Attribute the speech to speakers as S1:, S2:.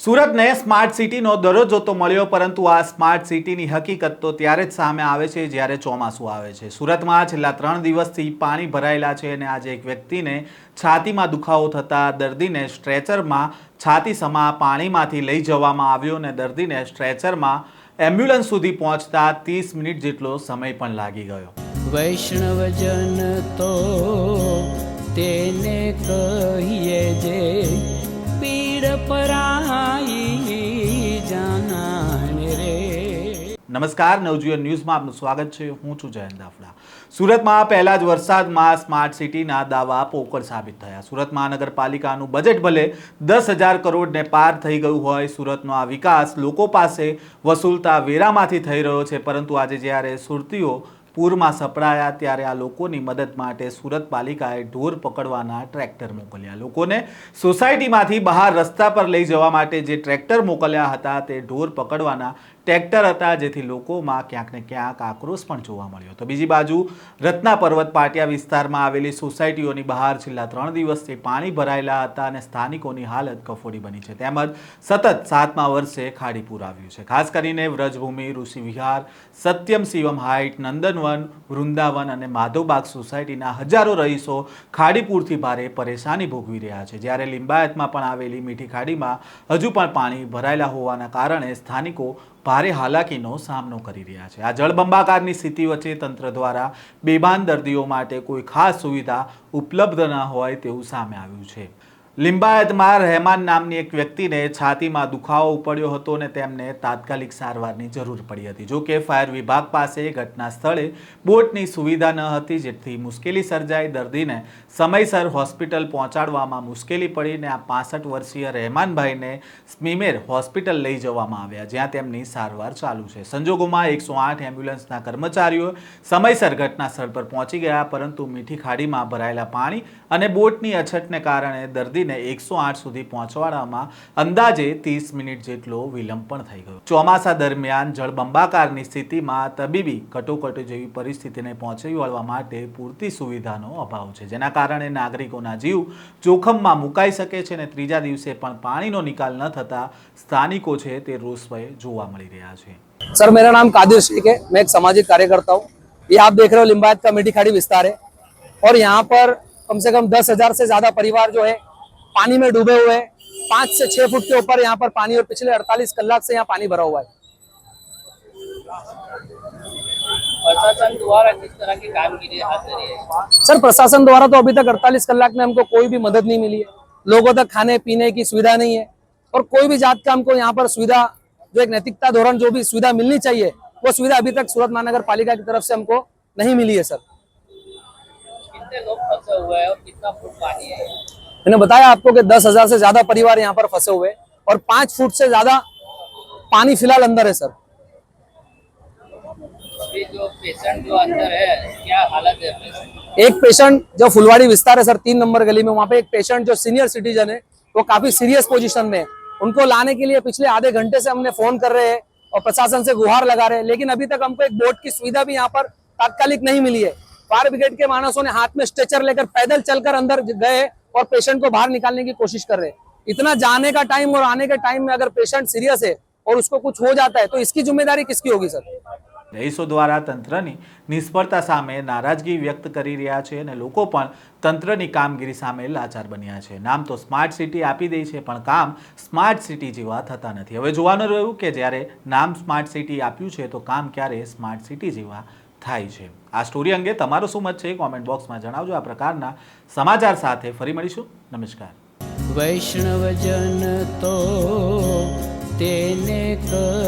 S1: સુરતને smart સિટીનો દરજ્જો તો મળ્યો, પરંતુ આ સ્માર્ટ સિટીની હકીકત તો ત્યારે જ સામે આવે છે જ્યારે ચોમાસું આવે છે. સુરતમાં છેલ્લા ત્રણ દિવસથી પાણી ભરાયેલા છે અને આજે એક વ્યક્તિને છાતીમાં દુખાવો થતાં દર્દીને સ્ટ્રેચરમાં છાતી સમા પાણીમાંથી લઈ જવામાં આવ્યો અને દર્દીને સ્ટ્રેચરમાં એમ્બ્યુલન્સ સુધી પહોંચતા ત્રીસ મિનિટ જેટલો સમય પણ લાગી ગયો.
S2: વૈષ્ણવજન તો તેને કહીએ
S1: નમસ્કાર, નવજીવન ન્યૂઝમાં આપનું સ્વાગત છે. હું છું જયંત દાફડા. સુરતમાં પહેલા જ વરસાદમાં સ્માર્ટ સિટીના દાવા પોકળ સાબિત થયા. સુરત મહાનગરપાલિકાનું બજેટ ભલે દસ હજાર કરોડને પાર થઈ ગયું હોય, સુરતનો આ વિકાસ લોકો પાસે વસૂલતા વેરામાંથી થઈ રહ્યો છે. પરંતુ આજે જ્યારે સુરતીઓ પૂરમાં સપડાયા, ત્યારે આ લોકોની મદદ માટે સુરત પાલિકાએ ઢોર પકડવાના ટ્રેક્ટર મોકલ્યા. લોકોને સોસાયટીમાંથી બહાર રસ્તા પર લઈ જવા માટે જે ટ્રેક્ટર મોકલ્યા હતા, તે ઢોર પકડવાના ટ્રેક્ટર હતા, જેથી લોકોમાં ક્યાંક ને ક્યાંક આક્રોશ પણ જોવા મળ્યો તો બીજી બાજુ, રત્ના પર્વત પાટિયા વિસ્તારમાં આવેલી સોસાયટીઓની બહાર છેલ્લા ત્રણ દિવસથી પાણી ભરાયેલા હતા અને સ્થાનિકોની હાલત કફોડી બની છે. તેમજ સતત સાતમા વર્ષે ખાડીપુર આવ્યું છે. ખાસ કરીને વ્રજભૂમિ ઋષિ વિહાર સત્યમ શિવમ હાઇટ નંદનવન, વૃંદાવન અને માધવબાગ સોસાયટીના હજારો રહીશો ખાડીપુરથી ભારે પરેશાની ભોગવી રહ્યા છે. જ્યારે લિંબાયતમાં પણ આવેલી મીઠી ખાડીમાં હજુ પણ પાણી ભરાયેલા હોવાના કારણે સ્થાનિકો ભારે હાલાકીનો સામનો કરી રહ્યા છે. આ જળબંબાકારની સ્થિતિ વચ્ચે તંત્ર દ્વારા બેભાન દર્દીઓ માટે કોઈ ખાસ સુવિધા ઉપલબ્ધ ન હોય તેવું સામે આવ્યું છે. લિંબાયતમાં રહેમાન નામની એક વ્યક્તિને છાતીમાં દુખાવો ઉપડ્યો હતો અને તેમને તાત્કાલિક સારવારની જરૂર પડી હતી. જો કે ફાયર વિભાગ પાસે ઘટના સ્થળે બોટની સુવિધા ન હતી, જેથી મુશ્કેલી સર્જાઈ. દર્દીને સમયસર હોસ્પિટલ પહોંચાડવામાં મુશ્કેલી પડીને આ પાસઠ વર્ષીય રહેમાનભાઈને સ્મીમેર હોસ્પિટલ લઈ જવામાં આવ્યા, જ્યાં તેમની સારવાર ચાલુ છે. સંજોગોમાં એકસો આઠ એમ્બ્યુલન્સના કર્મચારીઓ સમયસર ઘટના સ્થળ પર પહોંચી ગયા, પરંતુ મીઠી ખાડીમાં ભરાયેલા પાણી અને બોટની અછતને કારણે દર્દીને એકસો આઠ સુધી પહોંચવામાં અંદાજે ત્રીસ મિનિટ જેટલો વિલંબ પણ થઈ ગયો ચોમાસા દરમિયાન જળબંબાકારની સ્થિતિમાં તબીબી કટોકટી જેવી પરિસ્થિતિને પહોંચી વળવા માટે પૂરતી સુવિધાનો અભાવ છે જેના કારણે નાગરિકોના જીવ જોખમમાં મુકાઈ શકે છે અને ત્રીજા દિવસે પણ પાણીનો નિકાલ ન થતા સ્થાનિકો છે તે રોષભય જોવા મળી રહ્યા છે
S3: सर मेरा नाम कादिर शेख है मैं एक सामाजिक कार्यकर्ता हूँ ये आप देख रहे हो लिम्बायत का मीठी खाड़ी विस्तार है और यहाँ पर कम से कम दस हजार से ज्यादा परिवार जो है पानी में डूबे हुए हैं। पाँच से छह फुट के ऊपर यहाँ पर पानी और पिछले 48 कलाक से यहाँ पानी भरा हुआ है।
S4: प्रशासन द्वारा किस तरह की हाथ धरी है?
S3: सर प्रशासन द्वारा तो अभी तक 48 कलाक में हमको कोई भी मदद नहीं मिली है। लोगों तक खाने पीने की सुविधा नहीं है। और कोई भी जात का हमको यहाँ पर सुविधा जो एक नैतिकता धोरण जो भी सुविधा मिलनी चाहिए वो सुविधा अभी तक सूरत महानगर पालिका की तरफ़ से हमको नहीं मिली है सर।
S4: कितने लोग फंसे हुए हैं और कितना फुट पानी है?
S3: मैंने बताया आपको कि दस हज़ार से ज़्यादा परिवार यहाँ पर फंसे हुए और पाँच फुट से ज़्यादा पानी फ़िलहाल अंदर है सर।
S4: जो पेशेंट जो अंदर है क्या हालत है पेशेंट
S3: एक पेशेंट जो फुलवाड़ी विस्तार है सर तीन नंबर गली में वहाँ पे एक पेशेंट जो सीनियर सिटीजन है वो काफ़ी सीरियस पोजीशन में है। उनको लाने के लिए पिछले आधे घंटे से हमने फ़ोन कर रहे हैं और प्रशासन से गुहार लगा रहे हैं लेकिन अभी तक हमको एक बोट की सुविधा भी यहाँ पर तात्कालिक नहीं मिली है। फायर ब्रिगेड के मानसों ने हाथ में स्ट्रेचर लेकर पैदल चलकर अंदर गए और पेशेंट को बाहर निकालने की कोशिश कर रहे हैं इतना जाने का टाइम और आने के टाइम में अगर पेशेंट सीरियस है और उसको कुछ हो जाता है तो इसकी जिम्मेदारी किसकी होगी सर
S1: રહીશો દ્વારા તંત્રની નિષ્ફળતા સામે નારાજગી વ્યક્ત કરી રહ્યા છે અને લોકો પણ તંત્રની કામગીરી સામે લાચાર બન્યા છે નામ તો સ્માર્ટ સિટી આપી દે છે પણ કામ સ્માર્ટ સિટી જેવા થતા નથી હવે જોવાનું રહ્યું કે જ્યારે નામ સ્માર્ટ સિટી આપ્યું છે તો કામ ક્યારે સ્માર્ટ સિટી જેવા થાય છે. આ સ્ટોરી અંગે તમારો શું મત છે કોમેન્ટ બોક્સમાં જણાવજો. આ પ્રકારના સમાચાર સાથે ફરી મળીશું. નમસ્કાર.
S2: વૈષ્ણવજન તો તેને જે